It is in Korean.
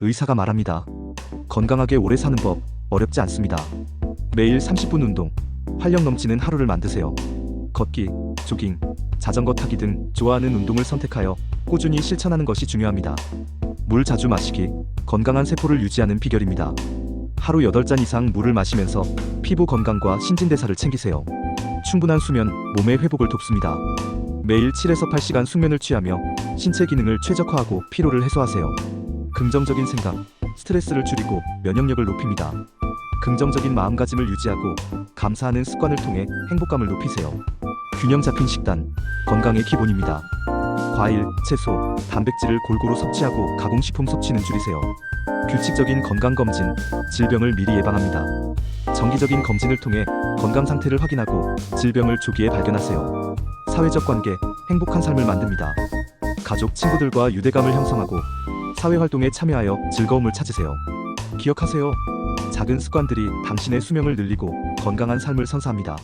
의사가 말합니다. 건강하게 오래 사는 법 어렵지 않습니다. 매일 30분 운동, 활력 넘치는 하루를 만드세요. 걷기, 조깅, 자전거 타기 등 좋아하는 운동을 선택하여 꾸준히 실천하는 것이 중요합니다. 물 자주 마시기, 건강한 세포를 유지하는 비결입니다. 하루 8잔 이상 물을 마시면서 피부 건강과 신진대사를 챙기세요. 충분한 수면, 몸의 회복을 돕습니다. 매일 7에서 8시간 숙면을 취하며 신체 기능을 최적화하고 피로를 해소하세요. 긍정적인 생각, 스트레스를 줄이고 면역력을 높입니다. 긍정적인 마음가짐을 유지하고 감사하는 습관을 통해 행복감을 높이세요. 균형 잡힌 식단, 건강의 기본입니다. 과일, 채소, 단백질을 골고루 섭취하고 가공식품 섭취는 줄이세요. 규칙적인 건강검진, 질병을 미리 예방합니다. 정기적인 검진을 통해 건강 상태를 확인하고 질병을 조기에 발견하세요. 사회적 관계, 행복한 삶을 만듭니다. 가족, 친구들과 유대감을 형성하고 사회 활동에 참여하여 즐거움을 찾으세요. 기억하세요. 작은 습관들이 당신의 수명을 늘리고 건강한 삶을 선사합니다.